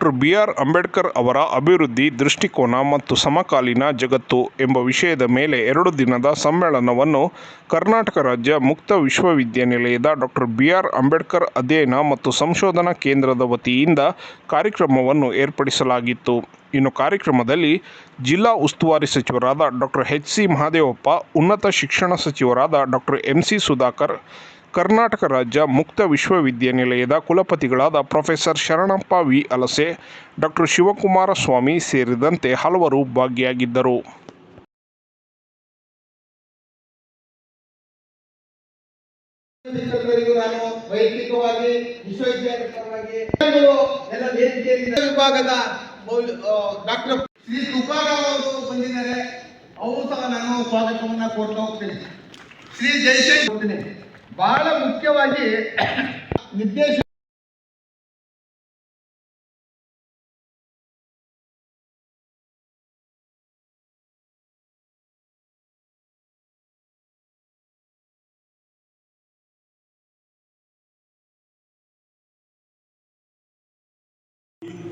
Doctor B R Ambedkar ಅವರ ಅಭಿವೃದ್ಧಿ, ದೃಷ್ಟಿಕೋನ ಮತ್ತು ಸಮಕಾಲೀನ ಜಗತ್ತು ಎಂಬ ವಿಷಯದ ಮೇಲೆ ಎರಡು ದಿನದ ಸಮ್ಮೇಳನವನ್ನು ಕರ್ನಾಟಕ ರಾಜ್ಯ ಮುಕ್ತ ವಿಶ್ವವಿದ್ಯಾನಿಲಯದ ಡಾಕ್ಟರ್ ಬಿ ಆರ್ ಅಂಬೇಡ್ಕರ್ ಅಧ್ಯಯನ ಮತ್ತು ಸಂಶೋಧನಾ ಕೇಂದ್ರದ ವತಿಯಿಂದ ಕಾರ್ಯಕ್ರಮವನ್ನು ಏರ್ಪಡಿಸಲಾಗಿತ್ತು. ಇನ್ನು ಕಾರ್ಯಕ್ರಮದಲ್ಲಿ ಜಿಲ್ಲಾ ಉಸ್ತುವಾರಿ ಸಚಿವರಾದ ಡಾಕ್ಟರ್ ಎಚ್ ಸಿ ಮಹದೇವಪ್ಪ, ಉನ್ನತ ಶಿಕ್ಷಣ ಸಚಿವರಾದ doctor M C Sudhakar Karnataka ರಾಜ್ಯ ಮುಕ್ತ ವಿಶ್ವವಿದ್ಯಾನಿಲಯದ ಕುಲಪತಿಗಳಾದ professor Sharanappa V. Alase doctor Shivakumara Swamy ಸೇರಿದಂತೆ ಹಲವರು ಭಾಗಿಯಾಗಿದ್ದರು. ನಾನು ವೈಯಕ್ತಿಕವಾಗಿ ಡಾಕ್ಟರ್ ಶ್ರೀ ಅವರು ಬಂದಿದ್ದಾರೆ. ಸಹ ನಾನು ಸ್ವಾಗತವನ್ನ ಕೊಡ್ತಾ ಹೋಗ್ತೇನೆ. ಶ್ರೀ ಜಯಶಂಕರ್ ಬಹಳ ಮುಖ್ಯವಾಗಿ ನಿರ್ದೇಶ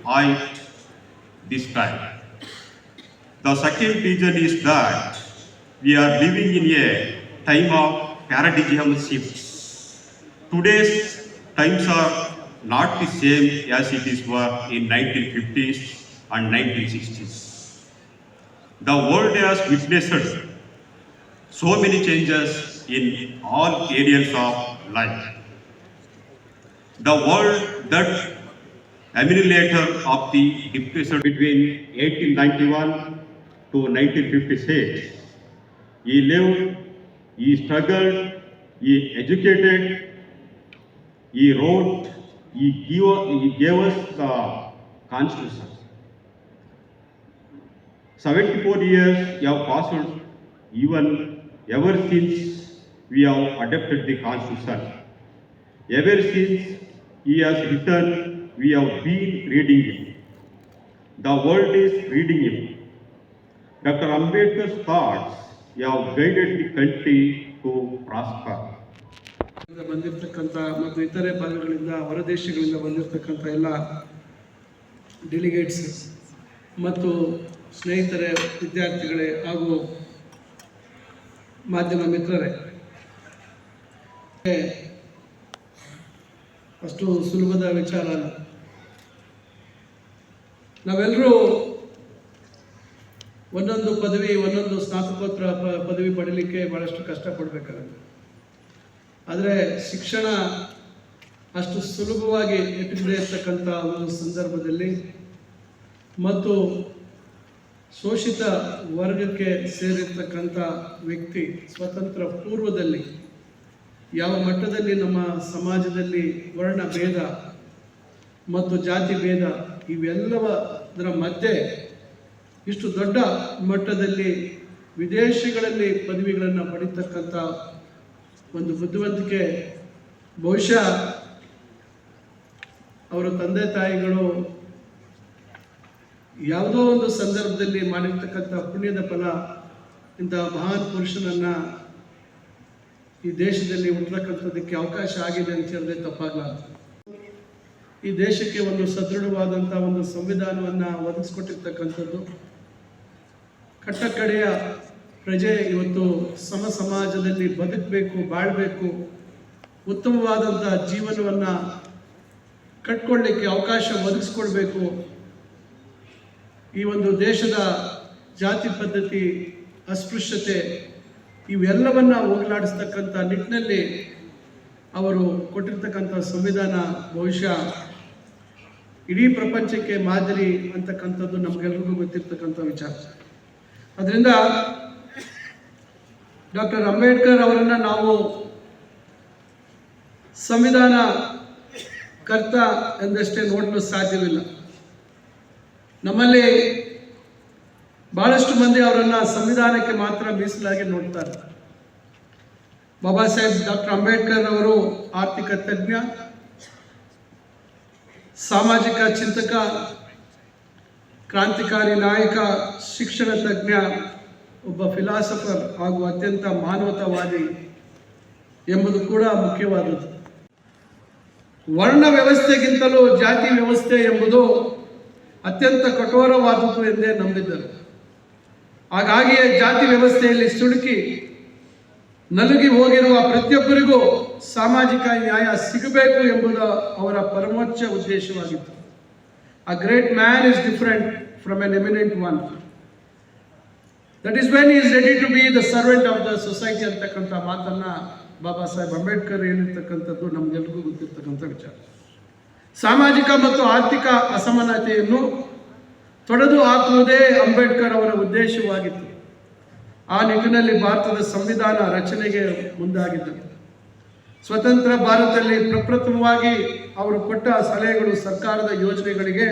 height this time. The second reason is that we are living in a time of paradigm shifts. Today's times are not the same as it is were in 1950s and 1960s. The world has witnessed so many changes in all areas of life. The world that emulator of the depression between 1891 to 1956. He lived, he struggled, he educated, he wrote, he gave, he gave us the constitution. 74 years have passed even ever since we have adopted the constitution. Ever since he has written, we have been reading him. The world is reading him. Dr. Ambedkar's thoughts have guided country to prosper. ಇಂದ ಬಂದಿರತಕ್ಕಂಥ ಮತ್ತು ಇತರೆ ಭಾಗಗಳಿಂದ ಹೊರದೇಶಗಳಿಂದ ಬಂದಿರತಕ್ಕಂಥ ಎಲ್ಲ delegates ಮತ್ತು ಸ್ನೇಹಿತರೆ, ವಿದ್ಯಾರ್ಥಿಗಳೇ ಹಾಗೂ ಮಾಧ್ಯಮ ಮಿತ್ರರೇ ಅಷ್ಟು ಸುಲಭದ ವಿಚಾರ ಅಲ್ಲ ನಾವೆಲ್ಲರೂ ಒಂದೊಂದು ಪದವಿ, ಒಂದೊಂದು ಸ್ನಾತಕೋತ್ತರ ಪ- ಪದವಿ ಪಡೀಲಿಕ್ಕೆ ಭಾಳಷ್ಟು ಕಷ್ಟಪಡಬೇಕಾಗುತ್ತೆ. ಆದರೆ ಶಿಕ್ಷಣ ಅಷ್ಟು ಸುಲಭವಾಗಿ ಇಟ್ಟಿದೆ ಇರ್ತಕ್ಕಂಥ ಒಂದು ಸಂದರ್ಭದಲ್ಲಿ ಮತ್ತು ಶೋಷಿತ ವರ್ಗಕ್ಕೆ ಸೇರಿರ್ತಕ್ಕಂಥ ವ್ಯಕ್ತಿ ಸ್ವತಂತ್ರ ಪೂರ್ವದಲ್ಲಿ ಯಾವ ಮಟ್ಟದಲ್ಲಿ ನಮ್ಮ ಸಮಾಜದಲ್ಲಿ ವರ್ಣ ಭೇದ ಮತ್ತು ಜಾತಿ ಭೇದ ಇವೆಲ್ಲದರ ಮಧ್ಯೆ ಇಷ್ಟು ದೊಡ್ಡ ಮಟ್ಟದಲ್ಲಿ ವಿದೇಶಗಳಲ್ಲಿ ಪದವಿಗಳನ್ನು ಪಡಿತಕ್ಕಂಥ ಒಂದು ಬುದ್ಧಿವಂತಿಕೆ, ಬಹುಶಃ ಅವರ ತಂದೆ ತಾಯಿಗಳು ಯಾವುದೋ ಒಂದು ಸಂದರ್ಭದಲ್ಲಿ ಮಾಡಿರ್ತಕ್ಕಂಥ ಪುಣ್ಯದ ಫಲ ಇಂಥ ಮಹಾನ್ ಪುರುಷನನ್ನು ಈ ದೇಶದಲ್ಲಿ ಹುಟ್ಟತಕ್ಕಂಥದ್ದಕ್ಕೆ ಅವಕಾಶ ಆಗಿದೆ ಅಂತ ಹೇಳಿದ್ರೆ ತಪ್ಪಾಗಲಾರ್ದು. ಈ ದೇಶಕ್ಕೆ ಒಂದು ಸದೃಢವಾದಂಥ ಒಂದು ಸಂವಿಧಾನವನ್ನು ಒದಗಿಸ್ಕೊಟ್ಟಿರ್ತಕ್ಕಂಥದ್ದು ಕಟ್ಟಕಡೆಯ ಪ್ರಜೆ ಇವತ್ತು ಸಮ ಸಮಾಜದಲ್ಲಿ ಬದುಕಬೇಕು, ಬಾಳಬೇಕು ಉತ್ತಮವಾದಂಥ ಜೀವನವನ್ನು ಕಟ್ಕೊಳ್ಳಿಕ್ಕೆ ಅವಕಾಶ ಒದಗಿಸ್ಕೊಳ್ಬೇಕು ಈ ಒಂದು ದೇಶದ ಜಾತಿ ಪದ್ಧತಿ, ಅಸ್ಪೃಶ್ಯತೆ ಇವೆಲ್ಲವನ್ನ ಹೋಗಲಾಡಿಸ್ತಕ್ಕಂಥ ನಿಟ್ಟಿನಲ್ಲಿ ಅವರು ಕೊಟ್ಟಿರ್ತಕ್ಕಂಥ ಸಂವಿಧಾನ ಬಹುಶಃ ಇಡೀ ಪ್ರಪಂಚಕ್ಕೆ ಮಾದರಿ ಅಂತಕ್ಕಂಥದ್ದು ನಮಗೆಲ್ರಿಗೂ ಗೊತ್ತಿರ್ತಕ್ಕಂಥ ವಿಚಾರ. ಅದರಿಂದ ಡಾಕ್ಟರ್ ಅಂಬೇಡ್ಕರ್ ಅವರನ್ನು ನಾವು ಸಂವಿಧಾನ ಕರ್ತ ಎಂದಷ್ಟೇ ನೋಡಲು ಸಾಧ್ಯವಿಲ್ಲ. ನಮ್ಮಲ್ಲಿ ಬಹಳಷ್ಟು ಮಂದಿ ಅವರನ್ನು ಸಂವಿಧಾನಕ್ಕೆ ಮಾತ್ರ ಮೀಸಲಾಗಿ ನೋಡ್ತಾರೆ. ಬಾಬಾ ಸಾಹೇಬ್ ಡಾಕ್ಟರ್ ಅಂಬೇಡ್ಕರ್ ಅವರು ಆರ್ಥಿಕ ತಜ್ಞ, ಸಾಮಾಜಿಕ ಚಿಂತಕ ಕ್ರಾಂತಿಕಾರಿ ನಾಯಕ, ಶಿಕ್ಷಣ ತಜ್ಞ, ಒಬ್ಬ ಫಿಲಾಸಫರ್ ಹಾಗೂ ಅತ್ಯಂತ ಮಾನವತಾವಾದಿ ಎಂಬುದು ಕೂಡ ಮುಖ್ಯವಾದದ್ದು. ವರ್ಣ ವ್ಯವಸ್ಥೆಗಿಂತಲೂ ಜಾತಿ ವ್ಯವಸ್ಥೆ ಎಂಬುದು ಅತ್ಯಂತ ಕಠೋರವಾದದ್ದು ಎಂದೇ ನಂಬಿದ್ದರು. ಹಾಗಾಗಿಯೇ ಜಾತಿ ವ್ಯವಸ್ಥೆಯಲ್ಲಿ ಸಿಲುಕಿ ನಲುಗಿ ಹೋಗಿರುವ ಪ್ರತಿಯೊಬ್ಬರಿಗೂ ಸಾಮಾಜಿಕ ನ್ಯಾಯ ಸಿಗಬೇಕು ಎಂಬುದು ಅವರ ಪರಮೋಚ್ಚ ಉದ್ದೇಶವಾಗಿತ್ತು. A great man different from from eminent one. That that is when is ready to be the servant of the society ಅಂತಕ್ಕಂಥ ಮಾತನ್ನ ಬಾಬಾ ಸಾಹೇಬ್ ಅಂಬೇಡ್ಕರ್ ಹೇಳಿರ್ತಕ್ಕಂಥದ್ದು ನಮ್ಗೆಲ್ರಿಗೂ ಗೊತ್ತಿರ್ತಕ್ಕಂಥ ವಿಚಾರ. ಸಾಮಾಜಿಕ ಮತ್ತು ಆರ್ಥಿಕ ಅಸಮಾನತೆಯನ್ನು ತೊಡೆದು ಹಾಕುವುದೇ ಅಂಬೇಡ್ಕರ್ ಅವರ ಉದ್ದೇಶವಾಗಿತ್ತು. ಆ ನಿಟ್ಟಿನಲ್ಲಿ ಭಾರತದ ಸಂವಿಧಾನ ರಚನೆಗೆ ಮುಂದಾಗಿದ್ದರು ಸ್ವತಂತ್ರ ಭಾರತದಲ್ಲಿ ಪ್ರಪ್ರಥಮವಾಗಿ ಅವರು ಕೊಟ್ಟ ಸಲಹೆಗಳು ಸರ್ಕಾರದ ಯೋಜನೆಗಳಿಗೆ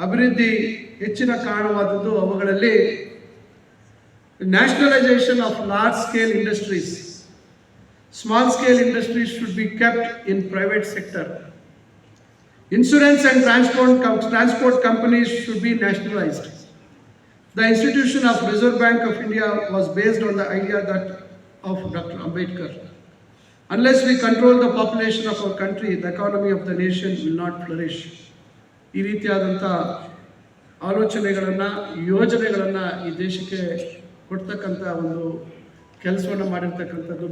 ಅಭಿವೃದ್ಧಿ ಹೆಚ್ಚಿನ ಕಾರಣವಾದದ್ದು ಅವುಗಳಲ್ಲಿ nationalisation of large scale industries. Small scale industries should be kept in private sector insurance and transport transport companies should be nationalised the institution of reserve bank of India was based on the idea that of doctor Ambedkar Unless we control the population of our country, the economy of the nation will not flourish. ಈ ರೀತಿಯಾದಂಥ ಆಲೋಚನೆಗಳನ್ನು ಯೋಜನೆಗಳನ್ನು ಈ ದೇಶಕ್ಕೆ ಕೊಡ್ತಕ್ಕಂಥ ಒಂದು ಕೆಲಸವನ್ನು ಮಾಡಿರ್ತಕ್ಕಂಥದ್ದು